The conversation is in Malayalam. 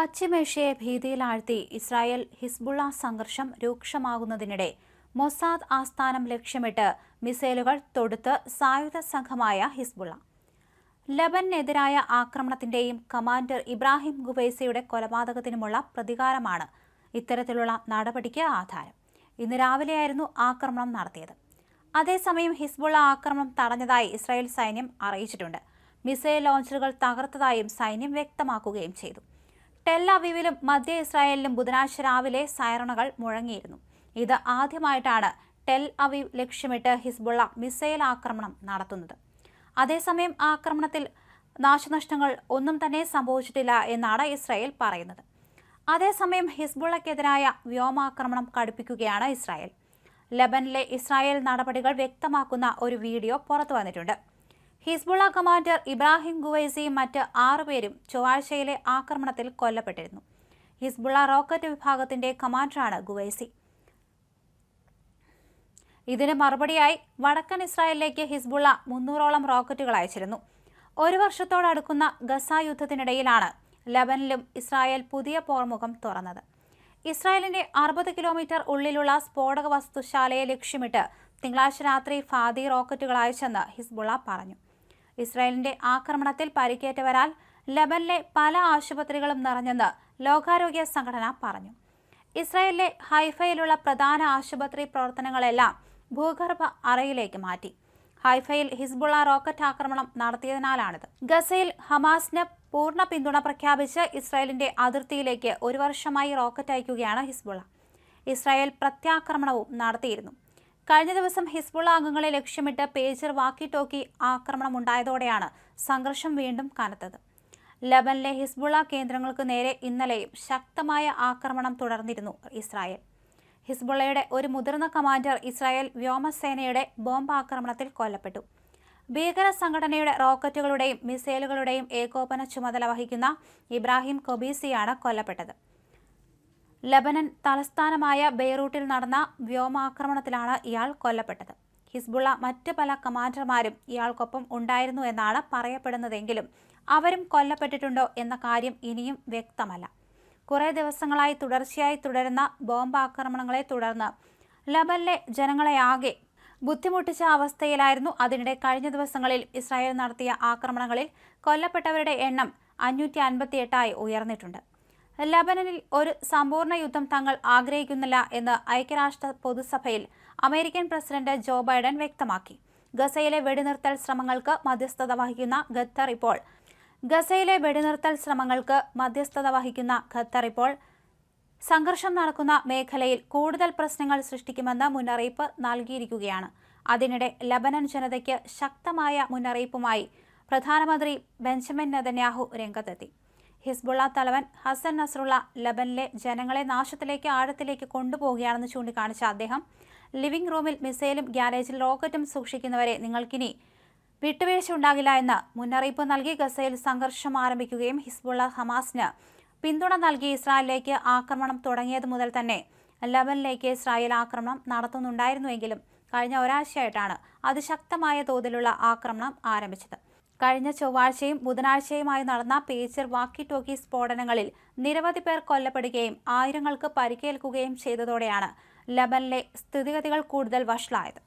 പശ്ചിമേഷ്യയെ ഭീതിയിലാഴ്ത്തി ഇസ്രായേൽ ഹിസ്ബുള്ള സംഘർഷം രൂക്ഷമാകുന്നതിനിടെ മൊസാദ് ആസ്ഥാനം ലക്ഷ്യമിട്ട് മിസൈലുകൾ തൊടുത്ത് സായുധ സംഘമായ ഹിസ്ബുള്ള. ലബനെതിരായ ആക്രമണത്തിന്റെയും കമാൻഡർ ഇബ്രാഹിം ഗുബൈസയുടെ കൊലപാതകത്തിനുമുള്ള പ്രതികാരമാണ് ഇത്തരത്തിലുള്ള നടപടിക്ക് ആധാരം. ഇന്ന് രാവിലെയായിരുന്നു ആക്രമണം നടത്തിയത്. അതേസമയം ഹിസ്ബുള്ള ആക്രമണം തടഞ്ഞതായി ഇസ്രായേൽ സൈന്യം അറിയിച്ചിട്ടുണ്ട്. മിസൈൽ ലോഞ്ചറുകൾ തകർത്തതായും സൈന്യം വ്യക്തമാക്കുകയും ചെയ്തു. ടെൽ അവീവിലും മധ്യ ഇസ്രായേലിലും ബുധനാഴ്ച രാവിലെ സൈറണുകൾ മുഴങ്ങിയിരുന്നു. ഇത് ആദ്യമായിട്ടാണ് ടെൽ അവീവ് ലക്ഷ്യമിട്ട് ഹിസ്ബുള്ള മിസൈൽ ആക്രമണം നടത്തുന്നത്. അതേസമയം ആക്രമണത്തിൽ നാശനഷ്ടങ്ങൾ ഒന്നും തന്നെ സംഭവിച്ചിട്ടില്ല എന്നാണ് ഇസ്രായേൽ പറയുന്നത്. അതേസമയം ഹിസ്ബുള്ളക്കെതിരായ വ്യോമാക്രമണം കടുപ്പിക്കുകയാണ് ഇസ്രായേൽ. ലബനിലെ ഇസ്രായേൽ നടപടികൾ വ്യക്തമാക്കുന്ന ഒരു വീഡിയോ പുറത്തു വന്നിട്ടുണ്ട്. ഹിസ്ബുള്ള കമാൻഡർ ഇബ്രാഹിം ഗുവൈസിയും മറ്റ് ആറുപേരും ചൊവ്വാഴ്ചയിലെ ആക്രമണത്തിൽ കൊല്ലപ്പെട്ടിരുന്നു. ഹിസ്ബുള്ള റോക്കറ്റ് വിഭാഗത്തിന്റെ കമാൻഡറാണ് ഗുവൈസി. ഇതിന് മറുപടിയായി വടക്കൻ ഇസ്രായേലിലേക്ക് ഹിസ്ബുള്ള മുന്നൂറോളം റോക്കറ്റുകൾ അയച്ചിരുന്നു. ഒരു വർഷത്തോടടുക്കുന്ന ഗസ യുദ്ധത്തിനിടയിലാണ് ലബനിലും ഇസ്രായേൽ പുതിയ പോർമുഖം തുറന്നത്. ഇസ്രായേലിന്റെ അറുപത് കിലോമീറ്റർ ഉള്ളിലുള്ള സ്ഫോടക വസ്തുശാലയെ ലക്ഷ്യമിട്ട് തിങ്കളാഴ്ച രാത്രി ഫാദി റോക്കറ്റുകൾ അയച്ചെന്ന് ഹിസ്ബുള്ള പറഞ്ഞു. ഇസ്രായേലിന്റെ ആക്രമണത്തിൽ പരിക്കേറ്റവരാൽ ലബനിലെ പല ആശുപത്രികളും നിറഞ്ഞെന്ന് ലോകാരോഗ്യ സംഘടന പറഞ്ഞു. ഇസ്രായേലിലെ ഹൈഫയിലുള്ള പ്രധാന ആശുപത്രി പ്രവർത്തനങ്ങളെല്ലാം ഭൂഗർഭ അറയിലേക്ക് മാറ്റി. ഹൈഫയിൽ ഹിസ്ബുള്ള റോക്കറ്റ് ആക്രമണം നടത്തിയതിനാലാണിത്. ഗസയിൽ ഹമാസിന് പൂർണ പിന്തുണ പ്രഖ്യാപിച്ച് ഇസ്രായേലിന്റെ അതിർത്തിയിലേക്ക് ഒരു വർഷമായി റോക്കറ്റ് അയക്കുകയാണ് ഹിസ്ബുള്ള. ഇസ്രായേൽ പ്രത്യാക്രമണവും നടത്തിയിരുന്നു. കഴിഞ്ഞ ദിവസം ഹിസ്ബുള്ള അംഗങ്ങളെ ലക്ഷ്യമിട്ട് പേജർ വാക്കി ടോക്കി ആക്രമണം ഉണ്ടായതോടെയാണ് സംഘർഷം വീണ്ടും കനത്തത്. ലബനിലെ ഹിസ്ബുള്ള കേന്ദ്രങ്ങൾക്ക് നേരെ ഇന്നലെയും ശക്തമായ ആക്രമണം തുടർന്നിരുന്നു ഇസ്രായേൽ. ഹിസ്ബുള്ളയുടെ ഒരു മുതിർന്ന കമാൻഡർ ഇസ്രായേൽ വ്യോമസേനയുടെ ബോംബ് ആക്രമണത്തിൽ കൊല്ലപ്പെട്ടു. ഭീകര സംഘടനയുടെ റോക്കറ്റുകളുടെയും മിസൈലുകളുടെയും ഏകോപന ചുമതല വഹിക്കുന്ന ഇബ്രാഹിം കൊബീസിയാണ് കൊല്ലപ്പെട്ടത്. ലബനൻ തലസ്ഥാനമായ ബെയ്റൂട്ടിൽ നടന്ന വ്യോമാക്രമണത്തിലാണ് ഇയാൾ കൊല്ലപ്പെട്ടത്. ഹിസ്ബുള്ള മറ്റ് പല കമാൻഡർമാരും ഇയാൾക്കൊപ്പം ഉണ്ടായിരുന്നു എന്നാണ് പറയപ്പെടുന്നതെങ്കിലും അവരും കൊല്ലപ്പെട്ടിട്ടുണ്ടോ എന്ന കാര്യം ഇനിയും വ്യക്തമല്ല. കുറേ ദിവസങ്ങളായി തുടർച്ചയായി തുടരുന്ന ബോംബാക്രമണങ്ങളെ തുടർന്ന് ലബനിലെ ജനങ്ങളെയാകെ ബുദ്ധിമുട്ടിച്ച അവസ്ഥയിലായിരുന്നു. അതിനിടെ കഴിഞ്ഞ ദിവസങ്ങളിൽ ഇസ്രായേൽ നടത്തിയ ആക്രമണങ്ങളിൽ കൊല്ലപ്പെട്ടവരുടെ എണ്ണം അഞ്ഞൂറ്റി അൻപത്തിയെട്ടായി ഉയർന്നിട്ടുണ്ട്. ലബനനിൽ ഒരു സമ്പൂർണ യുദ്ധം തങ്ങൾ ആഗ്രഹിക്കുന്നില്ല എന്ന് ഐക്യരാഷ്ട്ര പൊതുസഭയിൽ അമേരിക്കൻ പ്രസിഡന്റ് ജോ ബൈഡൻ വ്യക്തമാക്കി. ഗസയിലെ വെടിനിർത്തൽ ശ്രമങ്ങൾക്ക് മധ്യസ്ഥത വഹിക്കുന്ന ഖത്തർ ഇപ്പോൾ ഗസയിലെ വെടിനിർത്തൽ ശ്രമങ്ങൾക്ക് മധ്യസ്ഥത വഹിക്കുന്ന ഖത്തർ ഇപ്പോൾ സംഘർഷം നടക്കുന്ന മേഖലയിൽ കൂടുതൽ പ്രശ്നങ്ങൾ സൃഷ്ടിക്കുമെന്ന് മുന്നറിയിപ്പ് നൽകിയിരിക്കുകയാണ്. അതിനിടെ ലബനൻ ജനതയ്ക്ക് ശക്തമായ മുന്നറിയിപ്പുമായി പ്രധാനമന്ത്രി ബെഞ്ചമിൻ നെതന്യാഹു രംഗത്തെത്തി. ഹിസ്ബുള്ള തലവൻ ഹസൻ നസ്രുള്ള ലബനിലെ ജനങ്ങളെ നാശത്തിലേക്ക് ആഴത്തിലേക്ക് കൊണ്ടുപോവുകയാണെന്ന് ചൂണ്ടിക്കാണിച്ച അദ്ദേഹം ലിവിംഗ് റൂമിൽ മിസൈലും ഗ്യാരേജിൽ റോക്കറ്റും സൂക്ഷിക്കുന്നവരെ നിങ്ങൾക്കിനി വിട്ടുവീഴ്ച ഉണ്ടാകില്ല എന്ന് മുന്നറിയിപ്പ് നൽകി ഗസയിൽ സംഘർഷം ആരംഭിക്കുകയും ഹിസ്ബുള്ള ഹമാസിന് പിന്തുണ നൽകി ഇസ്രായേലിലേക്ക് ആക്രമണം തുടങ്ങിയത് മുതൽ തന്നെ ലബനിലേക്ക് ഇസ്രായേൽ ആക്രമണം നടത്തുന്നുണ്ടായിരുന്നുവെങ്കിലും കഴിഞ്ഞ ഒരാഴ്ചയായിട്ടാണ് അതിശക്തമായ തോതിലുള്ള ആക്രമണം ആരംഭിച്ചത്. കഴിഞ്ഞ ചൊവ്വാഴ്ചയും ബുധനാഴ്ചയുമായി നടന്ന പേച്ചർ വാക്കി ടോക്കി സ്ഫോടനങ്ങളിൽ നിരവധി പേർ കൊല്ലപ്പെടുകയും ആയിരങ്ങൾക്ക് പരിക്കേൽക്കുകയും ചെയ്തതോടെയാണ് ലബനിലെ സ്ഥിതിഗതികൾ കൂടുതൽ വഷളായത്.